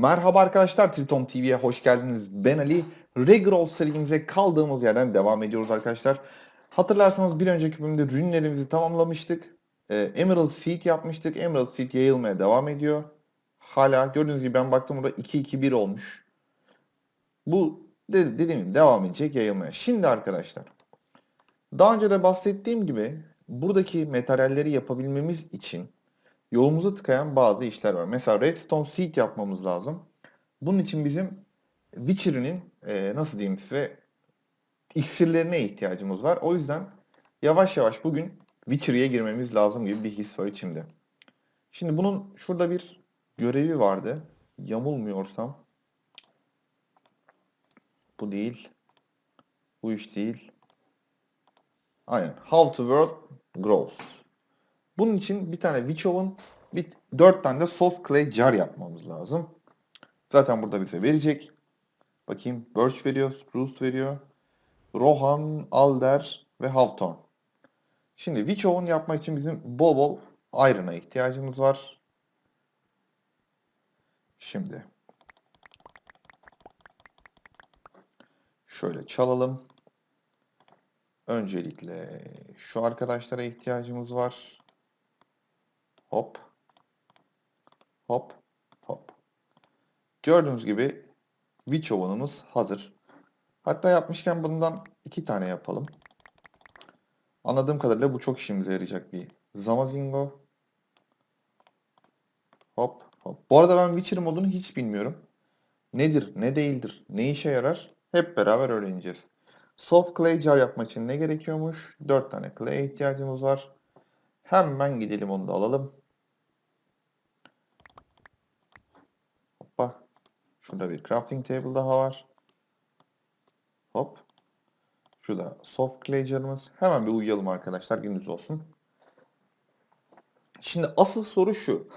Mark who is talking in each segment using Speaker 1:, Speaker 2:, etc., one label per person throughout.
Speaker 1: Merhaba arkadaşlar Triton TV'ye hoş geldiniz. Ben Ali. Regroll serimize kaldığımız yerden devam ediyoruz arkadaşlar. Hatırlarsanız bir önceki bölümde rünlerimizi tamamlamıştık. Ee, Emerald Seed yapmıştık. Emerald Seed yayılmaya devam ediyor. Hala gördüğünüz gibi ben baktım burada 2-2-1 olmuş. Bu de- dediğim gibi devam edecek yayılmaya. Şimdi arkadaşlar daha önce de bahsettiğim gibi buradaki materyalleri yapabilmemiz için yolumuzu tıkayan bazı işler var. Mesela Redstone Seed yapmamız lazım. Bunun için bizim Witcher'ın e, nasıl diyeyim size iksirlerine ihtiyacımız var. O yüzden yavaş yavaş bugün Witcher'ya girmemiz lazım gibi bir his var içimde. Şimdi bunun şurada bir görevi vardı. Yamulmuyorsam. Bu değil. Bu iş değil. Aynen. How to work grows. Bunun için bir tane witch oven, bir, dört tane de soft clay jar yapmamız lazım. Zaten burada bize verecek. Bakayım birch veriyor, spruce veriyor. Rohan, alder ve hawthorn. Şimdi witch oven yapmak için bizim bol bol iron'a ihtiyacımız var. Şimdi şöyle çalalım. Öncelikle şu arkadaşlara ihtiyacımız var. Hop. Hop. Hop. Gördüğünüz gibi witch oven'ımız hazır. Hatta yapmışken bundan iki tane yapalım. Anladığım kadarıyla bu çok işimize yarayacak bir Zamazingo. Hop hop. Bu arada ben Witcher modunu hiç bilmiyorum. Nedir, ne değildir, ne işe yarar hep beraber öğreneceğiz. Soft clay jar yapmak için ne gerekiyormuş? 4 tane clay'e ihtiyacımız var. Hemen gidelim onu da alalım. Hoppa. Şurada bir crafting table daha var. Hop. Şurada soft clay jarımız. Hemen bir uyuyalım arkadaşlar. Gündüz olsun. Şimdi asıl soru şu.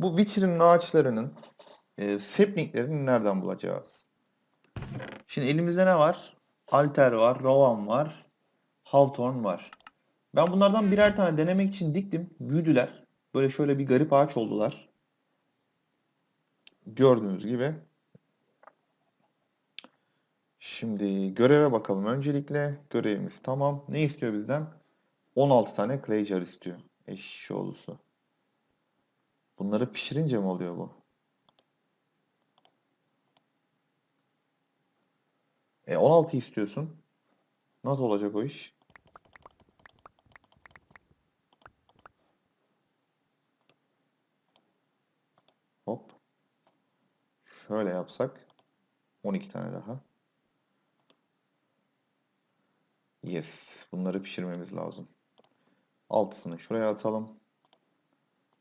Speaker 1: Bu Witcher'ın ağaçlarının e, saplinglerini nereden bulacağız? Şimdi elimizde ne var? Alter var, Rowan var, Hawthorn var. Ben bunlardan birer tane denemek için diktim. Büyüdüler. Böyle şöyle bir garip ağaç oldular. Gördüğünüz gibi. Şimdi göreve bakalım. Öncelikle görevimiz tamam. Ne istiyor bizden? 16 tane clay jar istiyor. Eşşoğlusu. Bunları pişirince mi oluyor bu? E 16 istiyorsun. Nasıl olacak o iş? Hop. Şöyle yapsak. 12 tane daha. Yes. Bunları pişirmemiz lazım. Altısını şuraya atalım.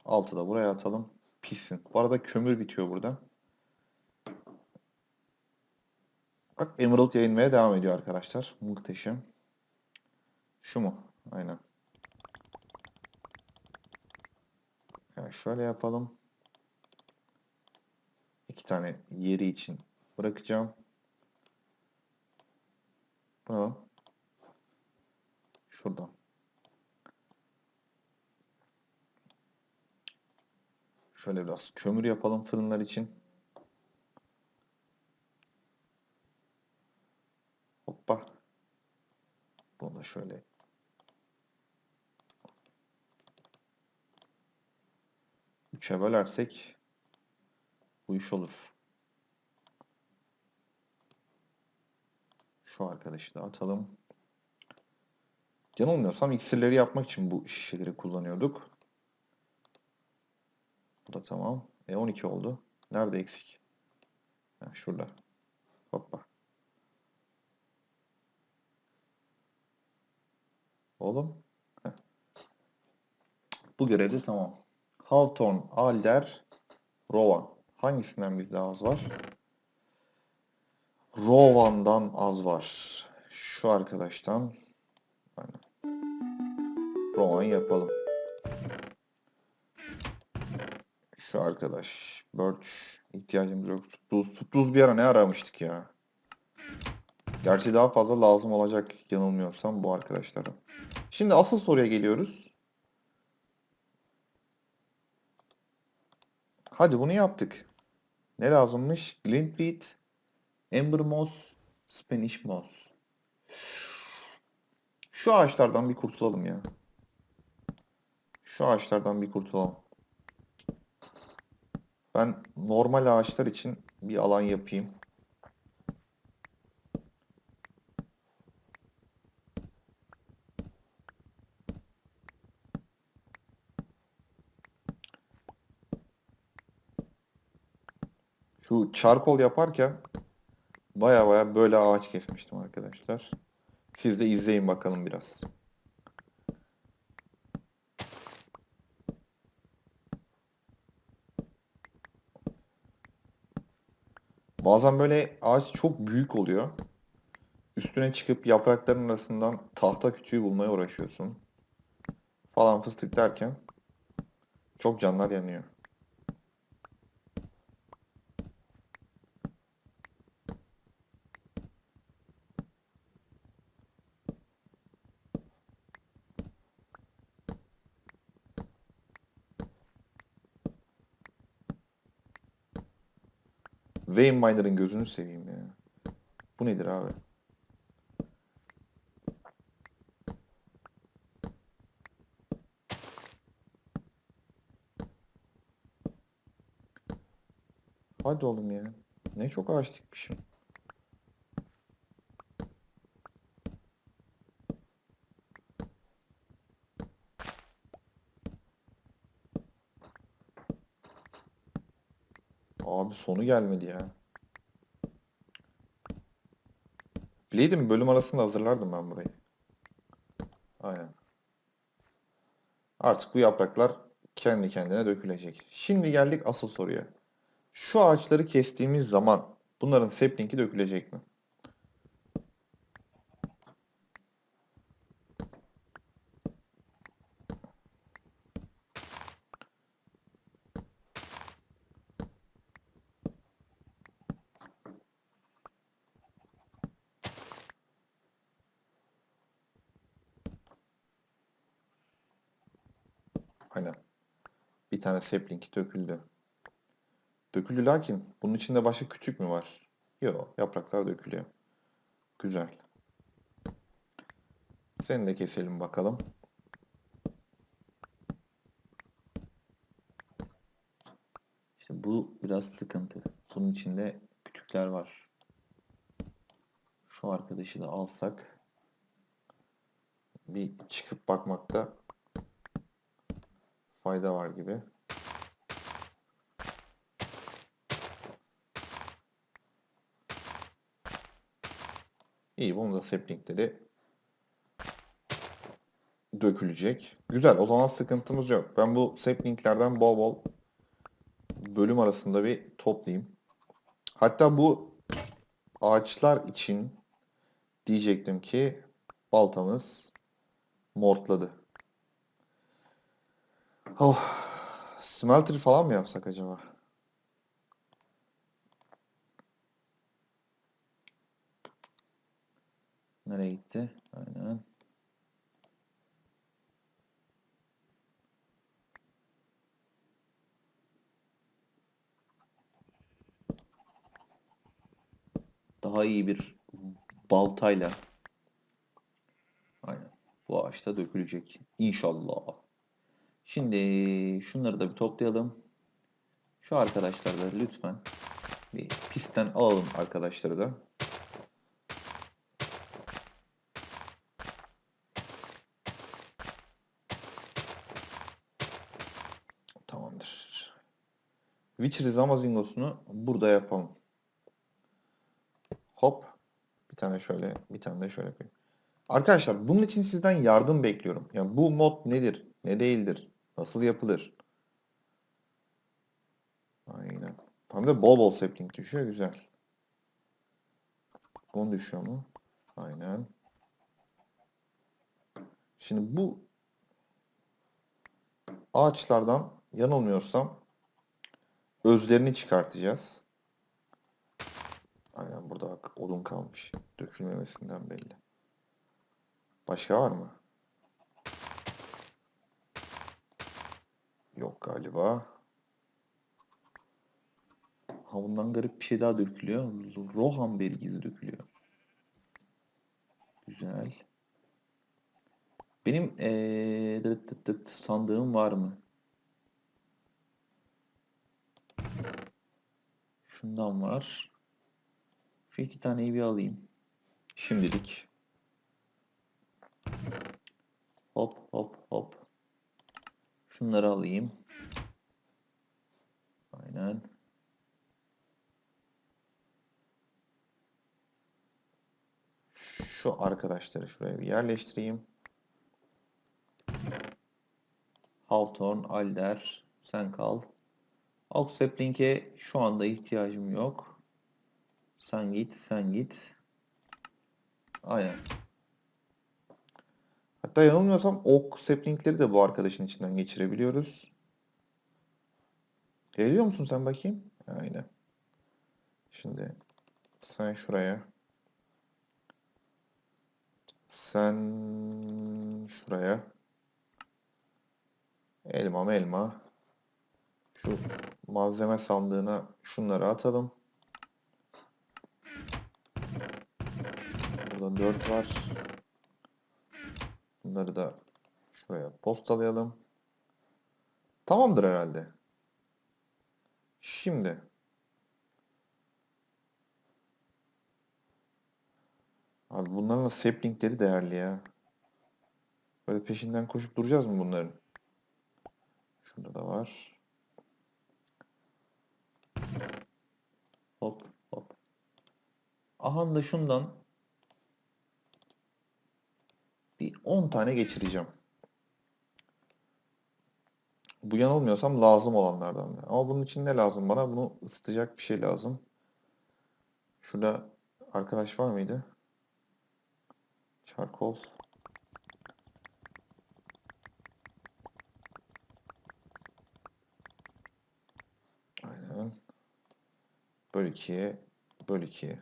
Speaker 1: Altı da buraya atalım. Pişsin. Bu arada kömür bitiyor burada. Bak Emerald yayınmaya devam ediyor arkadaşlar. Muhteşem. Şu mu? Aynen. Yani şöyle yapalım. İki tane yeri için bırakacağım. Bu ne lan? Şuradan. Şöyle biraz kömür yapalım fırınlar için. Hoppa. Bunu da şöyle. Üçe bölersek bu iş olur. Şu arkadaşı da atalım. Yanılmıyorsam iksirleri yapmak için bu şişeleri kullanıyorduk. Bu da tamam. E 12 oldu. Nerede eksik? Ha, şurada. Hoppa. Oğlum. Heh. Bu görevde tamam. Hawthorn, Alder, Rowan. Hangisinden bizde az var? Rowan'dan az var. Şu arkadaştan. Aynen. Rowan yapalım. Şu arkadaş. Birch. ihtiyacımız yok. Spruce. Spruce bir ara ne aramıştık ya. Gerçi daha fazla lazım olacak yanılmıyorsam bu arkadaşlara. Şimdi asıl soruya geliyoruz. Hadi bunu yaptık. Ne lazımmış? Glintweed, Ember Moss, Spanish Moss. Şu ağaçlardan bir kurtulalım ya. Şu ağaçlardan bir kurtulalım. Ben normal ağaçlar için bir alan yapayım. Şu charcoal yaparken baya baya böyle ağaç kesmiştim arkadaşlar. Siz de izleyin bakalım biraz. Bazen böyle ağaç çok büyük oluyor. Üstüne çıkıp yaprakların arasından tahta kütüğü bulmaya uğraşıyorsun. Falan fıstık derken çok canlar yanıyor. Wayne Miner'ın gözünü seveyim ya. Bu nedir abi? Hadi oğlum ya. Ne çok ağaç dikmişim. Abi sonu gelmedi ya. Bileydim bölüm arasında hazırlardım ben burayı. Aynen. Artık bu yapraklar kendi kendine dökülecek. Şimdi geldik asıl soruya. Şu ağaçları kestiğimiz zaman bunların sapling'i dökülecek mi? Aynen. Bir tane sapling döküldü. Döküldü lakin bunun içinde başka kütük mü var? Yok, yapraklar dökülüyor. Güzel. Seni de keselim bakalım.
Speaker 2: İşte bu biraz sıkıntı. Bunun içinde kütükler var.
Speaker 1: Şu arkadaşı da alsak bir çıkıp bakmakta fayda var gibi. İyi, bunu da saplingleri dökülecek. Güzel, o zaman sıkıntımız yok. Ben bu saplinglerden bol bol bölüm arasında bir toplayayım. Hatta bu ağaçlar için diyecektim ki baltamız mortladı. Oh, smelter falan mı yapsak acaba?
Speaker 2: Nereye gitti? Aynen. Daha iyi bir baltayla aynen bu ağaçta dökülecek. İnşallah. Şimdi şunları da bir toplayalım. Şu arkadaşlar da lütfen bir pistten alalım arkadaşları da.
Speaker 1: Tamamdır. Witcher Zamazingos'unu burada yapalım. Hop. Bir tane şöyle, bir tane de şöyle koyayım. Arkadaşlar bunun için sizden yardım bekliyorum. Yani bu mod nedir? Ne değildir? Nasıl yapılır? Aynen. Hem de bol bol sapling düşüyor. Güzel. Bunu düşüyor mu? Aynen. Şimdi bu ağaçlardan yanılmıyorsam özlerini çıkartacağız. Aynen burada bak odun kalmış. Dökülmemesinden belli. Başka var mı? Yok galiba.
Speaker 2: Ha bundan garip bir şey daha dökülüyor. Rohan belgisi dökülüyor. Güzel. Benim eee dıt dıt dıt sandığım var mı? Şundan var. Şu iki taneyi bir alayım. Şimdilik. Hop hop hop. Şunları alayım. Aynen.
Speaker 1: Şu arkadaşları şuraya bir yerleştireyim.
Speaker 2: Hawthorne, Alder, sen kal. Aux Sapling'e şu anda ihtiyacım yok. Sen git, sen git. Aynen.
Speaker 1: Hatta yanılmıyorsam ok saplingleri de bu arkadaşın içinden geçirebiliyoruz. Geliyor musun sen bakayım? Aynen. Şimdi sen şuraya. Sen şuraya. Elma elma. Şu malzeme sandığına şunları atalım. Burada 4 var. Bunları da şuraya postalayalım. Tamamdır herhalde. Şimdi Abi bunların da saplingleri değerli ya. Böyle peşinden koşup duracağız mı bunların? Şurada da var.
Speaker 2: Hop hop. Aha da şundan
Speaker 1: Bir 10 tane geçireceğim. Bu yanılmıyorsam lazım olanlardan. Ama bunun için ne lazım bana? Bunu ısıtacak bir şey lazım. Şurada arkadaş var mıydı? Charcoal. Aynen. Böl 2'ye, böl 2'ye.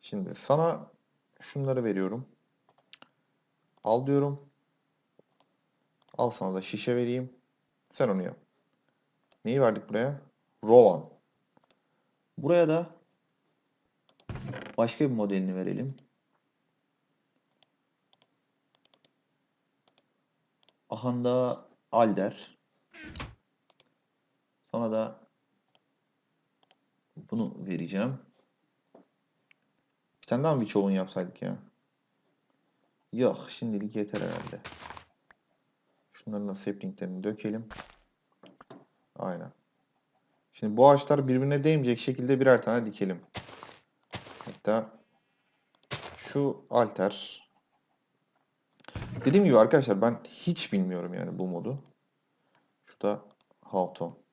Speaker 1: Şimdi sana şunları veriyorum. Al diyorum. Al sana da şişe vereyim. Sen onu yap. Neyi verdik buraya? Rowan.
Speaker 2: buraya da başka bir modelini verelim. Ahanda Alder. Sonra da bunu vereceğim.
Speaker 1: Bir tane daha mı bir çoğun yapsaydık ya? Yok şimdilik yeter herhalde. Şunların da saplinglerini dökelim. Aynen. Şimdi bu ağaçlar birbirine değmeyecek şekilde birer tane dikelim. Hatta şu alter. Dediğim gibi arkadaşlar ben hiç bilmiyorum yani bu modu. Şu da Hawthorne.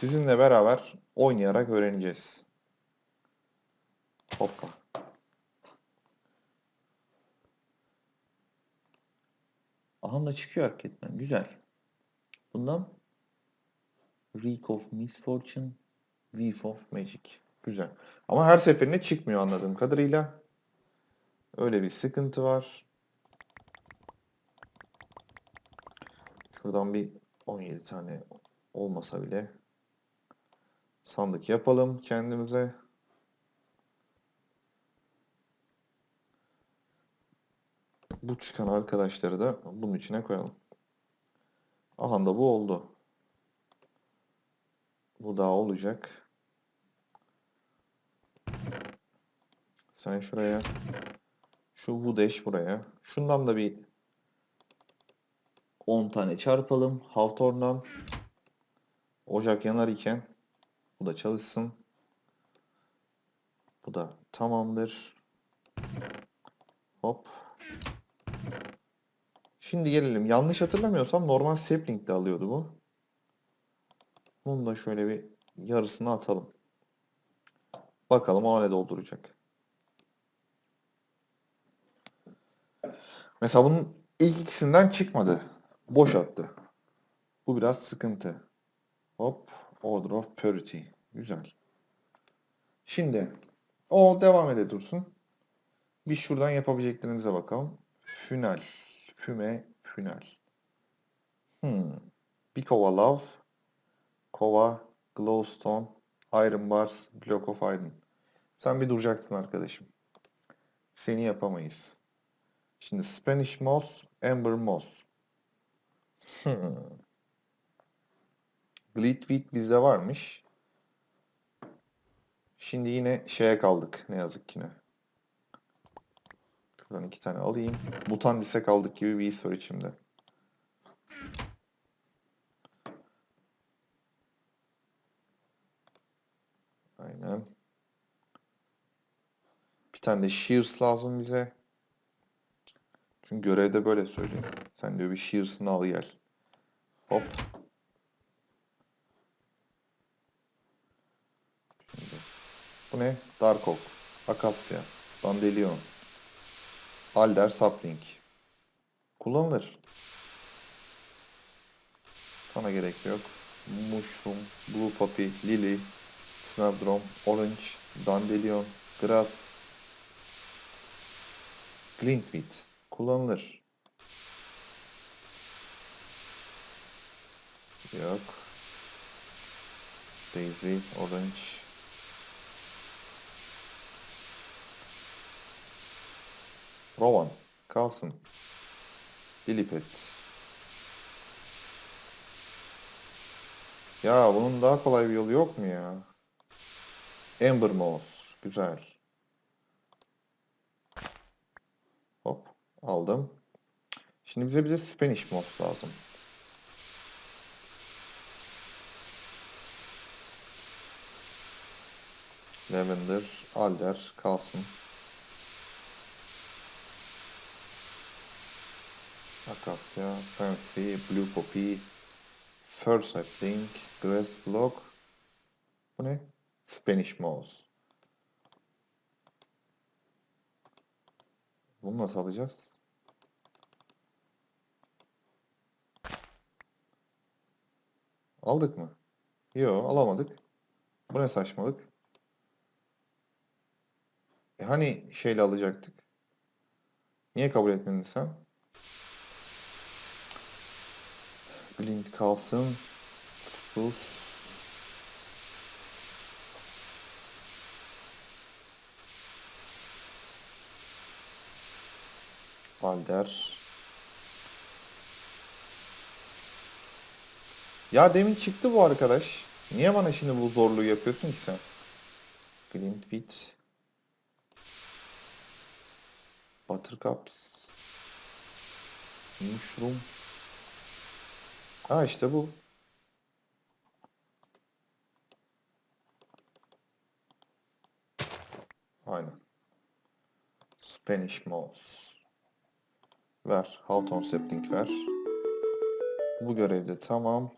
Speaker 1: Sizinle beraber oynayarak öğreneceğiz. Hoppa.
Speaker 2: Ahanda çıkıyor hakikaten. Güzel. Bundan Reek of Misfortune,
Speaker 1: Weave of Magic. Güzel. Ama her seferinde çıkmıyor anladığım kadarıyla. Öyle bir sıkıntı var. Şuradan bir 17 tane olmasa bile sandık yapalım kendimize. Bu çıkan arkadaşları da bunun içine koyalım. Aha da bu oldu. Bu daha olacak. Sen şuraya. Şu bu deş buraya. Şundan da bir
Speaker 2: 10 tane çarpalım.
Speaker 1: Hawthorne'dan ocak yanar iken bu da çalışsın. Bu da tamamdır. Hop. Şimdi gelelim. Yanlış hatırlamıyorsam normal sapling de alıyordu bu. Bunu da şöyle bir yarısını atalım. Bakalım o ne dolduracak. Mesela bunun ilk ikisinden çıkmadı. Boş attı. Bu biraz sıkıntı. Hop. Order of Purity. Güzel. Şimdi o devam ede dursun. Bir şuradan yapabileceklerimize bakalım. Fünel. Füme, Fünel. Hmm. Bir kova lav. Kova, glowstone, iron bars, block of iron. Sen bir duracaksın arkadaşım. Seni yapamayız. Şimdi Spanish moss, amber moss. Hmm. Glitweed bizde varmış. Şimdi yine şeye kaldık ne yazık ki ne. Şuradan iki tane alayım. Mutandis'e kaldık gibi bir his var içimde. Aynen. Bir tane de Shears lazım bize. Çünkü görevde böyle söylüyor. Sen diyor bir Shears'ını al gel. Hop. Şimdi. Bu ne? Dark Oak. Akasya. Dandelion. Alder Sapling. Kullanılır. Sana gerek yok. Mushroom, Blue Poppy, Lily, Snapdrome, Orange, Dandelion, Grass, Glintweed. Kullanılır. Yok. Daisy, Orange. Rowan. Kalsın. Lilliput. Ya bunun daha kolay bir yolu yok mu ya? Amber Moss. Güzel. Hop. Aldım. Şimdi bize bir de Spanish Moss lazım. Lavender, Alder kalsın. Akasya, Fancy, Blue Poppy, Fir Sapling, Grass Block. Bu ne? Spanish Moss. Bunu nasıl alacağız? Aldık mı? Yo, alamadık. Bu ne saçmalık? E hani şeyle alacaktık? Niye kabul etmedin sen? Blind kalsın. Spruce. Alder. Ya demin çıktı bu arkadaş. Niye bana şimdi bu zorluğu yapıyorsun ki sen? Glintweed. Buttercups. Mushroom. Ha işte bu. Aynen. Spanish Moss. Ver. Hawthorne Sapling ver. Bu görevde tamam.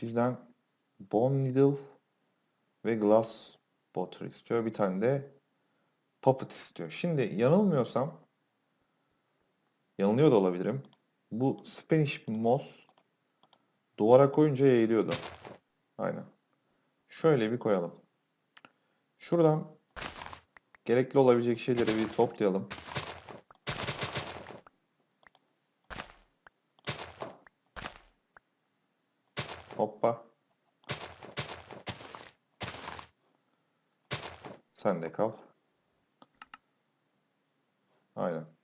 Speaker 1: Bizden Bone Needle ve Glass Bottle istiyor. Bir tane de Puppet istiyor. Şimdi yanılmıyorsam yanılıyor da olabilirim. Bu Spanish Moss duvara koyunca yayılıyordu. Aynen. Şöyle bir koyalım. Şuradan gerekli olabilecek şeyleri bir toplayalım. Hoppa. Sen de kal. Aynen.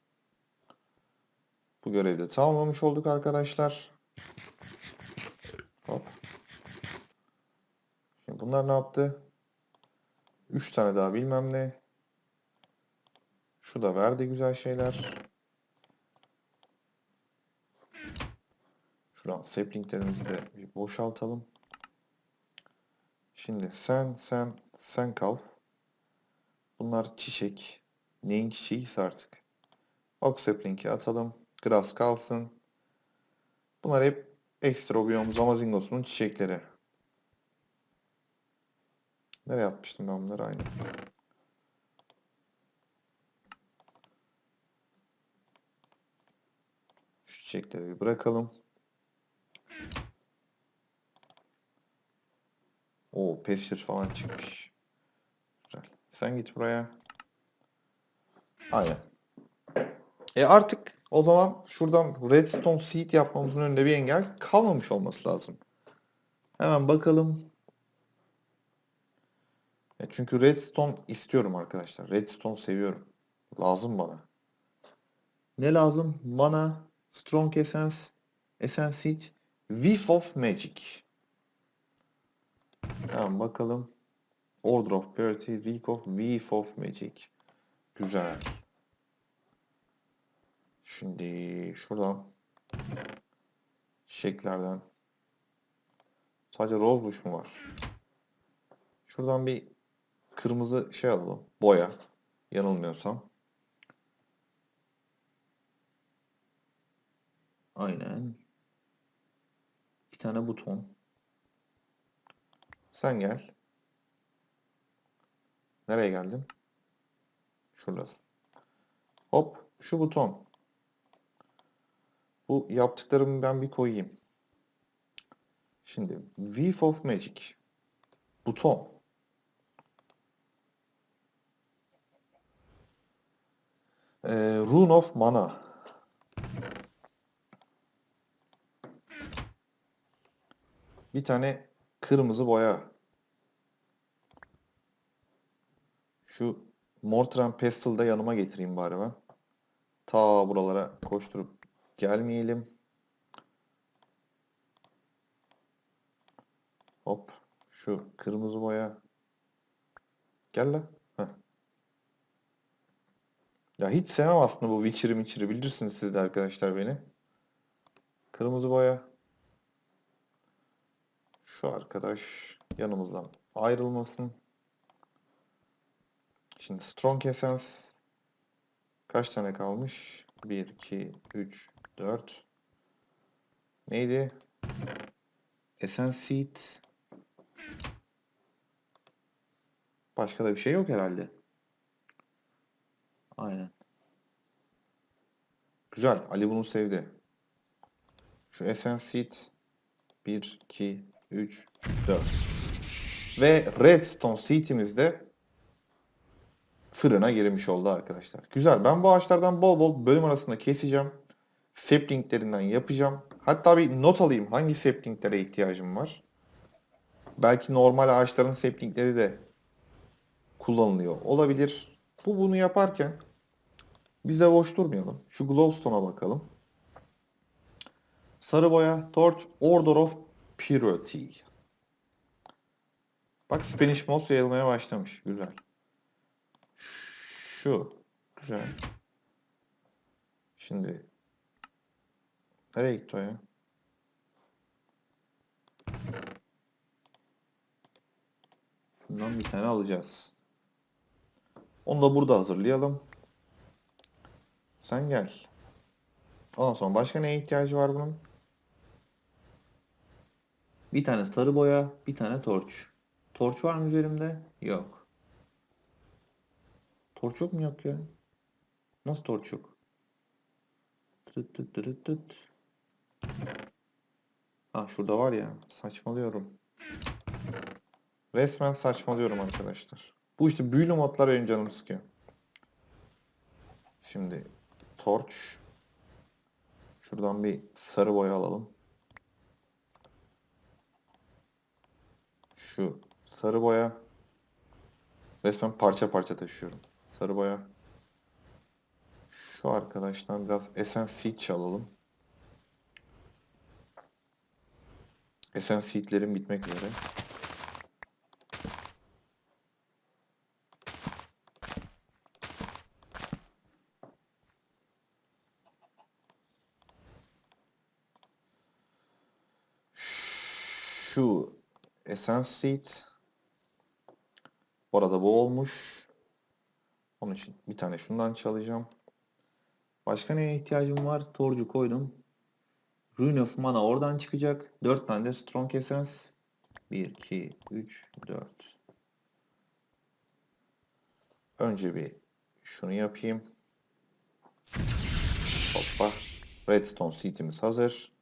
Speaker 1: Bu görevi de tamamlamış olduk arkadaşlar. Hop. Şimdi bunlar ne yaptı? 3 tane daha bilmem ne. Şu da verdi güzel şeyler. Şuradan saplinglerimizi de bir boşaltalım. Şimdi sen, sen, sen kal. Bunlar çiçek. Neyin çiçeğiyse artık. Ok sapling'i atalım. Grass kalsın. Bunlar hep Extrobium Zamazingos'un çiçekleri. Nereye atmıştım ben bunları? Aynı. Şu çiçekleri bir bırakalım. O pasture falan çıkmış. Sen git buraya. Aynen. E artık O zaman şuradan redstone seed yapmamızın önünde bir engel kalmamış olması lazım. Hemen bakalım. Ya çünkü redstone istiyorum arkadaşlar. Redstone seviyorum. Lazım bana. Ne lazım? Bana strong essence, essence seed, whiff of magic. Hemen bakalım. Order of Purity, Reek of, Whiff of Magic. Güzel. Şimdi şuradan çiçeklerden sadece rosebush mu var? Şuradan bir kırmızı şey alalım. Boya. Yanılmıyorsam. Aynen. Bir tane buton. Sen gel. Nereye geldin? Şuradasın. Hop şu buton. Bu yaptıklarımı ben bir koyayım. Şimdi Weave of Magic. Buton. Ee, Rune of Mana. Bir tane kırmızı boya. Şu Mortar and Pestle'da yanıma getireyim bari ben. Ta buralara koşturup gelmeyelim. Hop. Şu kırmızı boya. Gel lan. Heh. Ya hiç sevmem aslında bu Witcher'ı Witcher'ı. Bilirsiniz siz de arkadaşlar beni. Kırmızı boya. Şu arkadaş yanımızdan ayrılmasın. Şimdi Strong Essence kaç tane kalmış? 1, 2, 3, 4. Neydi? Essence. Başka da bir şey yok herhalde. Aynen. Güzel. Ali bunu sevdi. Şu Essence Seed 1, 2, 3, 4. Ve Redstone Seed'imiz de fırına girmiş oldu arkadaşlar. Güzel. Ben bu ağaçlardan bol bol bölüm arasında keseceğim. Sapling'lerinden yapacağım. Hatta bir not alayım hangi saplinglere ihtiyacım var. Belki normal ağaçların saplingleri de kullanılıyor olabilir. Bu bunu yaparken biz de boş durmayalım. Şu glowstone'a bakalım. Sarı boya, torch, order of purity. Bak Spanish moss yayılmaya başlamış. Güzel. Şu. Güzel. Şimdi nereye gitti o ya? Bundan bir tane alacağız. Onu da burada hazırlayalım. Sen gel. Ondan sonra başka neye ihtiyacı var bunun? Bir tane sarı boya, bir tane torç. Torç var mı üzerimde? Yok. Torç yok mu yok ya? Nasıl torç yok? Tıt tıt tırıt tıt. Ha şurada var ya. Saçmalıyorum. Resmen saçmalıyorum arkadaşlar. Bu işte büyülü modlar benim canımı sıkıyor. Şimdi torç. Şuradan bir sarı boya alalım. Şu sarı boya. Resmen parça parça taşıyorum. Sarı boya. Şu arkadaştan biraz Seed çalalım. Essence Seed'lerim bitmek üzere. Şu Essence Seed. Bu arada bu olmuş. Onun için bir tane şundan çalacağım. Başka neye ihtiyacım var? Torcu koydum. Rune of Mana oradan çıkacak. 4 tane de Strong Essence. 1, 2, 3, 4. Önce bir şunu yapayım. Hoppa. Redstone Seed'imiz hazır.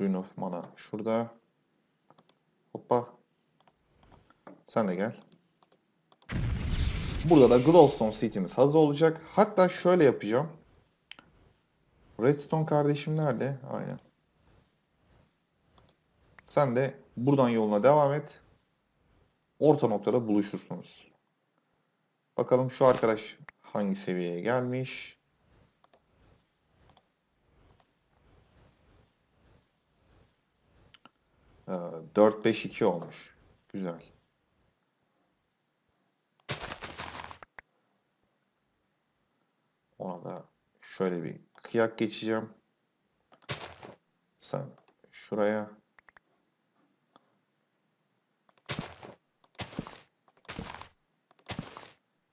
Speaker 1: Rune of Mana şurada. Hoppa. Sen de gel. Burada da Glowstone seatimiz hazır olacak. Hatta şöyle yapacağım. Redstone kardeşim nerede? Aynen. Sen de buradan yoluna devam et. Orta noktada buluşursunuz. Bakalım şu arkadaş hangi seviyeye gelmiş. Ee, 4-5-2 olmuş. Güzel. Ona da şöyle bir kıyak geçeceğim. Sen şuraya.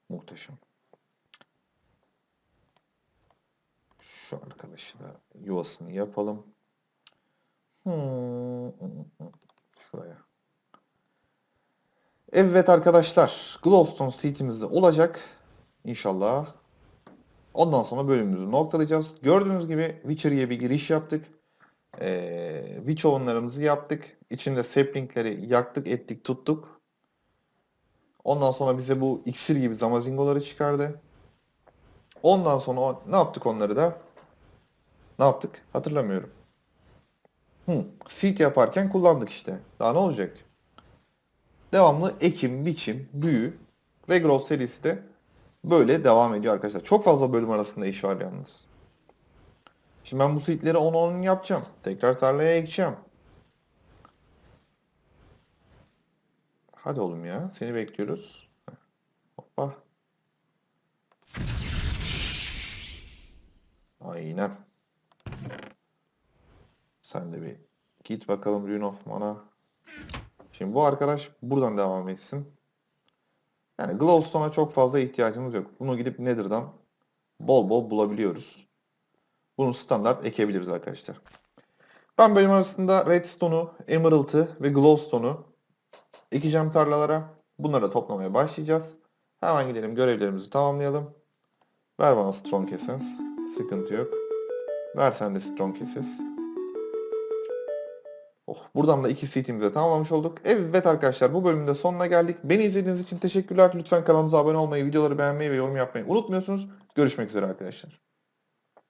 Speaker 1: Muhteşem. Şu arkadaşı da yuvasını yapalım. Şuraya. Evet arkadaşlar. Glowstone seatimiz de olacak. İnşallah. Ondan sonra bölümümüzü noktalayacağız. Gördüğünüz gibi Witcher'ye bir giriş yaptık. Ee, Witch ovenlarımızı yaptık. İçinde saplingleri yaktık, ettik, tuttuk. Ondan sonra bize bu iksir gibi zamazingoları çıkardı. Ondan sonra ne yaptık onları da? Ne yaptık? Hatırlamıyorum. Hı, seed yaparken kullandık işte. Daha ne olacak? Devamlı ekim, biçim, büyü. Regrowth serisi de böyle devam ediyor arkadaşlar. Çok fazla bölüm arasında iş var yalnız. Şimdi ben bu seedleri 10-10 yapacağım. Tekrar tarlaya ekeceğim. Hadi oğlum ya. Seni bekliyoruz. Hoppa. Aynen. Sen de bir git bakalım Rune of Mana. Şimdi bu arkadaş buradan devam etsin. Yani Glowstone'a çok fazla ihtiyacımız yok. Bunu gidip Nether'dan bol bol bulabiliyoruz. Bunu standart ekebiliriz arkadaşlar. Ben bölüm arasında Redstone'u, Emerald'ı ve Glowstone'u ekeceğim tarlalara. Bunları toplamaya başlayacağız. Hemen gidelim görevlerimizi tamamlayalım. Ver bana Strong Essence. Sıkıntı yok. Ver sen de Strong Essence. Oh, buradan da iki de tamamlamış olduk. Evet arkadaşlar bu bölümün de sonuna geldik. Beni izlediğiniz için teşekkürler. Lütfen kanalımıza abone olmayı, videoları beğenmeyi ve yorum yapmayı unutmuyorsunuz. Görüşmek üzere arkadaşlar.